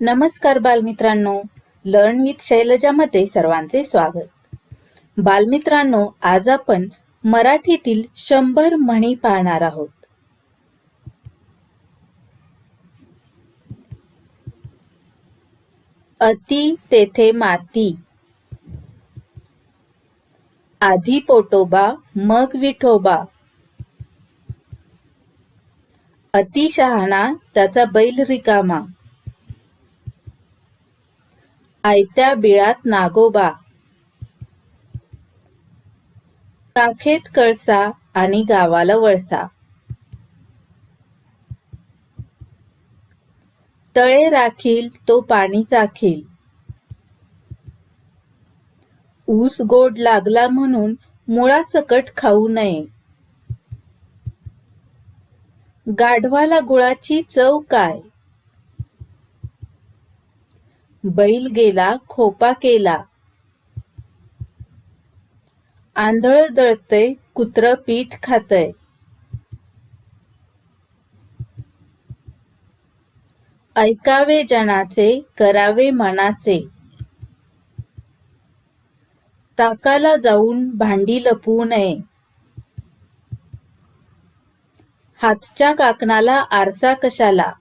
नमस्कार बालमित्रांनो. Learn with शैलजामध्ये सर्वांचे स्वागत. बालमित्रांनो आज आपण मराठीतील शंभर म्हणी पाहणार आहोत. अति तेथे माती. आधी पोटोबा मग विठोबा. अति शहाणा त्याचा बैल रिकामा. आयत्या बिळात नागोबा. काखेत कळसा आणि गावाला वळसा. तळे राखील तो पाणी चाखील. ऊस गोड लागला म्हणून मुळासकट खाऊ नये. गाढवाला गुळाची चव काय? बैल गेला खोपा केला. आंधळ दळतय कुत्र पीठ खातय. ऐकावे जनाचे करावे मनाचे. ताकाला जाऊन भांडी लपवू नये. हातच्या काकणाला आरसा कशाला?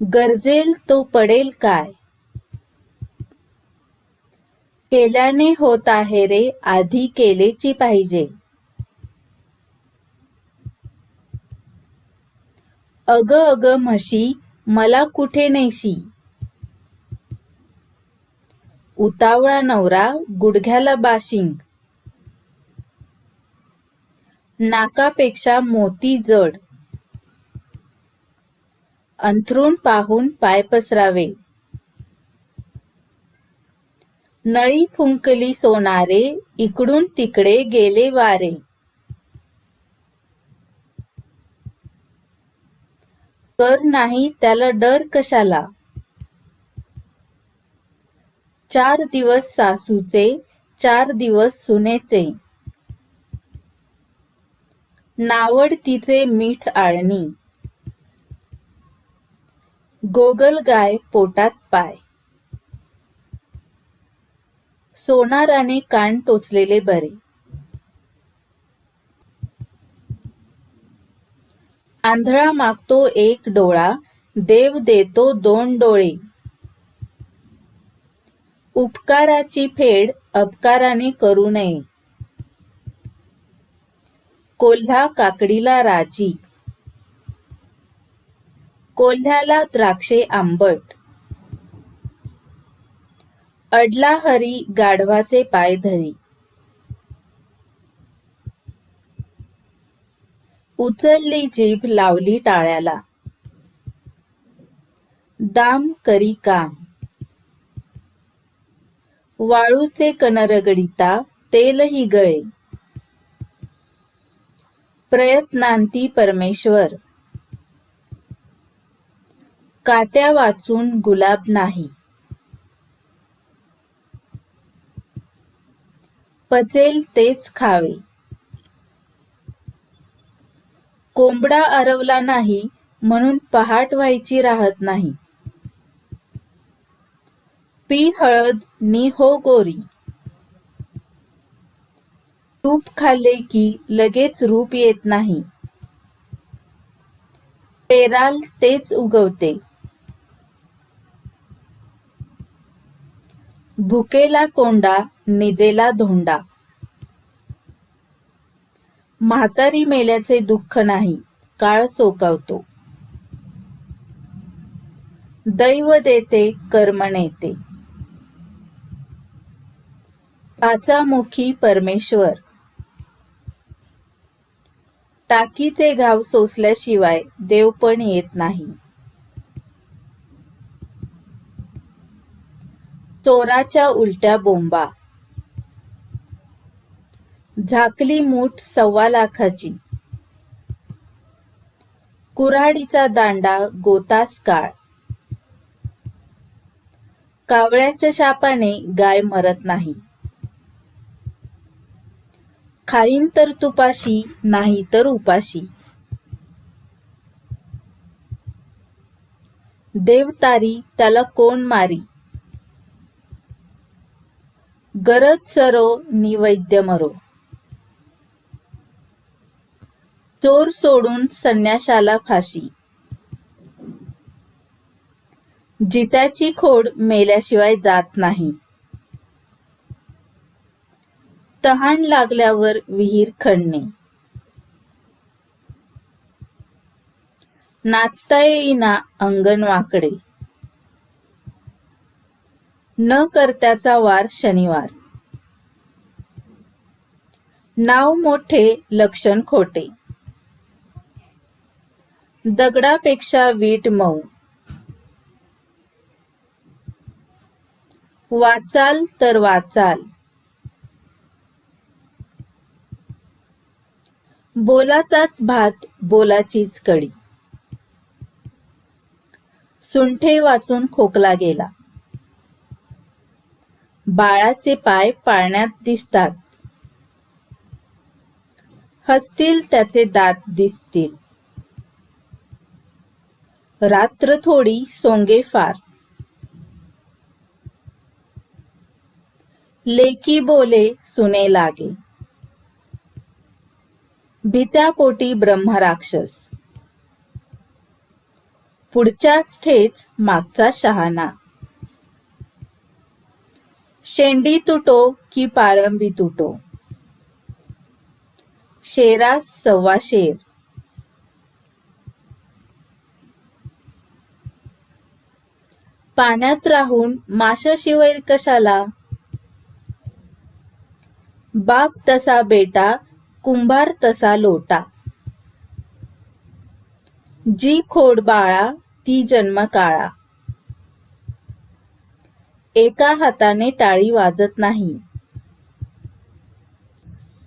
गरजेल तो पडेल काय? केल्याने होत आहे रे आधी केलेची पाहिजे. अग अग म्हशी मला कुठे नेशी? उतावळा नवरा गुडघ्याला बाशिंग. नाकापेक्षा मोती जड. अंथरूण पाहून पाय पसरावे. नळी फुंकली सोनारे इकडून तिकडे गेले वारे. कर नाही त्याला डर कशाला? चार दिवस सासूचे चार दिवस सुनेचे. नावड तिचे मीठ आळणी. गोगल गाय पोटात पाय. सोनाराने कान टोचलेले बरे. आंधळा मागतो एक डोळा देव देतो दोन डोळे. उपकाराची फेड अपकाराने करू नये. कोल्हा काकडीला राजी. कोल्ह्याला द्राक्षे आंबट. अडला हरी गाढवाचे पाय धरी. उचलली जीभ लावली टाळ्याला. दाम करी काम. वाळूचे कणरगडिता तेलही गळे. प्रयत्नांती परमेश्वर. काट्या वाचून गुलाब नाही. पचेल तेच खावे. कोंबडा अरवला नाही म्हणून पहाट व्हायची राहत नाही. पी हळद नी हो गोरी. तूप खाल्ले की लगेच रूप येत नाही. पेराल तेच उगवते. भुकेला कोंडा निजेला धोंडा. म्हातारी मेल्याचे दुःख नाही काळ सोकावतो. दैव देते कर्म नेते. पाचामुखी परमेश्वर. टाकीचे घाव सोसल्याशिवाय देव पण येत नाही. चोराच्या उलट्या बोंबा. झाकली मूठ सव्वा लाखाची. कुऱ्हाडीचा दांडा गोतास काळ. कावळ्याच्या शापाने गाय मरत नाही. खाईन तर तुपाशी नाही तर उपाशी. देवतारी त्याला कोण मारी? गरज सरो निवैद्य मरो. चोर सोडून संन्याशाला फाशी. जित्याची खोड मेल्याशिवाय जात नाही. तहान लागल्यावर विहीर खणणे. नाचता येईना अंगण वाकडे. न करत्याचा वार शनिवार. नाव मोठे लक्षण खोटे. दगडापेक्षा वीट मऊ. वाचाल तर वाचाल. बोलाचाच भात बोलाचीच कडी. सुंठे वाचून खोकला गेला. बाळाचे पाय पाळण्यात दिसतात. हसतील त्याचे दात दिसतील. रात्र थोडी सोंगे फार. लेकी बोले सुने लागे. भीत्यापोटी ब्रह्मराक्षस पुढच्याच ठेच मागचा शहाणा. शेंडी तुटो की पारंबी तुटो? शेरास सव्वा शेर. पाण्यात राहून माशा कशाला? बाप तसा बेटा कुंभार तसा लोटा. जी खोड बाळा ती जन्म काळा एका हाताने टाळी वाजत नाही.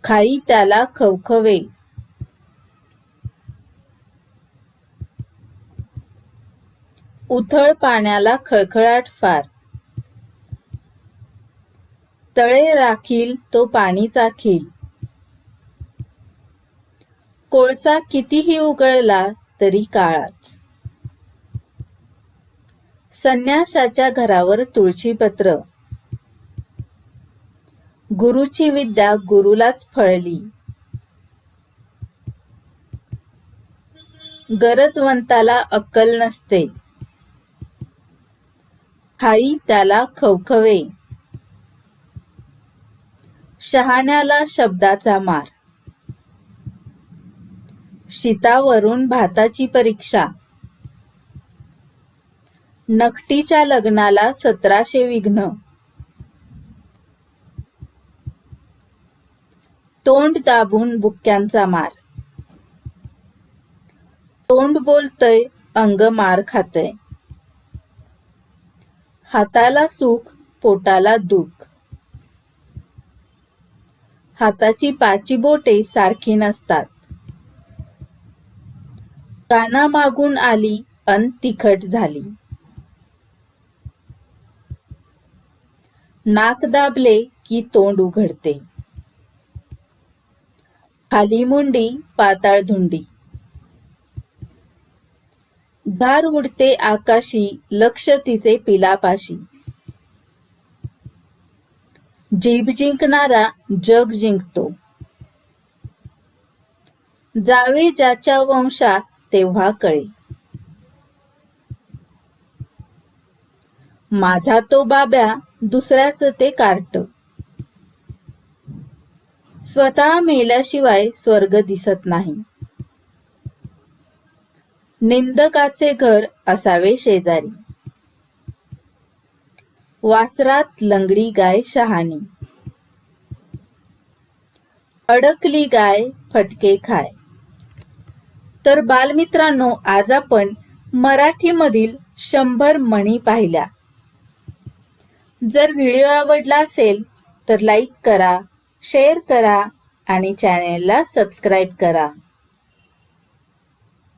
खाई त्याला खवखवे. उथळ पाण्याला खळखळाट फार. तळे राखील तो पाणी चाखील कोळसा कितीही उगळला तरी काळाच संन्याशाच्या घरावर तुळशीपत्र. गुरुची विद्या गुरुलाच फळली. गरजवंताला अक्कल नसते. खाई त्याला खवखवे. शहाण्याला शब्दाचा मार. शितावरून भाताची परीक्षा. नकटीच्या लग्नाला सतराशे विघ्न. तोंड दाबून बुक्क्यांचा मार. तोंड बोलतय अंग मार खातय. हाताला सुख पोटाला दुःख. हाताची पाची बोटे सारखी नसतात. काना मागून आली अन तिखट झाली. नाक दाबले की तोंड उघडते. खाली मुंडी पाताळ धुंडी. धार उडते आकाशी लक्ष तिचे पिलापाशी. जीभ जिंकणारा जग जिंकतो. जावे ज्याच्या वंशात तेव्हा कळे. माझा तो बाब्या दुसऱ्याच ते कार्ट स्वतः मेल्याशिवाय स्वर्ग दिसत नाही. निंदकाचे घर असावे शेजारी. वासरात लंगडी गाय शहाणी. अडकली गाय फटके खाय. तर बालमित्रांनो आज आपण मराठीमधील शंभर म्हणी पाहिल्या. जर व्हिडिओ आवडला असेल तर लाईक करा शेअर करा आणि चॅनेलला सबस्क्राईब करा.